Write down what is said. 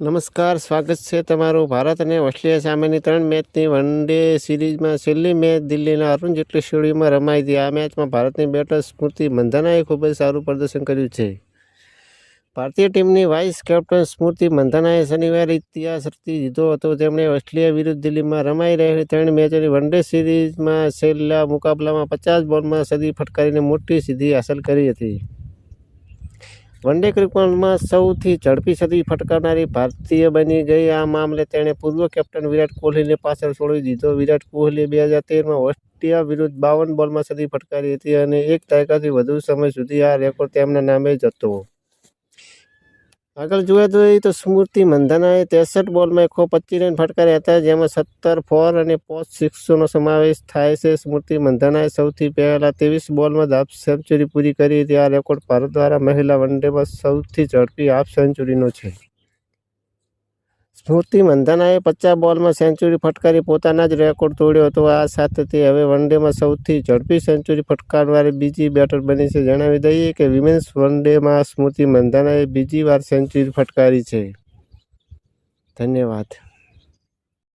નમસ્કાર, સ્વાગત છે તમારું ભારત અને ઓસ્ટ્રેલિયા સામેની ત્રણ મેચની વન ડે સિરીઝમાં. છેલ્લી મેચ દિલ્હીના અરુણ જેટલી સ્ટેડિયમમાં રમાઈ હતી. આ મેચમાં ભારતની બેટર સ્મૃતિ મંધાનાએ ખૂબ જ સારું પ્રદર્શન કર્યું છે. ભારતીય ટીમની વાઇસ કેપ્ટન સ્મૃતિ મંધાનાએ શનિવારે ઇતિહાસ રચી દીધો હતો. તેમણે ઓસ્ટ્રેલિયા વિરુદ્ધ દિલ્હીમાં રમાઈ રહેલી ત્રણ મેચોની વન ડે સિરીઝમાં છેલ્લા મુકાબલામાં પચાસ બોલમાં સદી ફટકારીને મોટી સિદ્ધિ હાંસલ કરી હતી. વન ડે ક્રિકેટમાં સૌથી ઝડપી સદી ફટકારનારી ભારતીય બની ગઈ આ મામલે તેણે પૂર્વ કેપ્ટન વિરાટ કોહલીને પાછળ છોડી દીધો. વિરાટ કોહલીએ બે હજાર તેરમાં ઓસ્ટ્રેલિયા વિરુદ્ધ બાવન બોલમાં સદી ફટકારી હતી અને એક દાયકાથી વધુ સમય સુધી આ રેકોર્ડ તેમના નામે જ હતો. આગળ જોઈએ તો સ્મૃતિ મંધાનાએ ત્રેસઠ બોલમાં એકસો પચીસ રન ફટકાર્યા હતા, જેમાં સત્તર ફોર અને પોસ્ટ સિક્સોનો સમાવેશ થાય છે. સ્મૃતિ મંધાનાએ સૌથી પહેલાં ત્રેવીસ બોલમાં જ હાફ સેન્ચુરી પૂરી કરી હતી. આ રેકોર્ડ ભારત દ્વારા મહિલા વનડેમાં સૌથી ઝડપી હાફ સેન્ચુરીનો છે. સ્મૃતિ મંધાનાએ પચાસ બોલમાં સેન્ચુરી ફટકારી પોતાના જ રેકોર્ડ તોડ્યો હતો. આ સાથે તે હવે વનડેમાં સૌથી ઝડપી સેન્ચુરી ફટકારનારી બીજી બેટર બની છે. જણાવી દઈએ કે વિમેન્સ વનડેમાં સ્મૃતિ મંધાનાએ બીજી વાર સેન્ચુરી ફટકારી છે. ધન્યવાદ.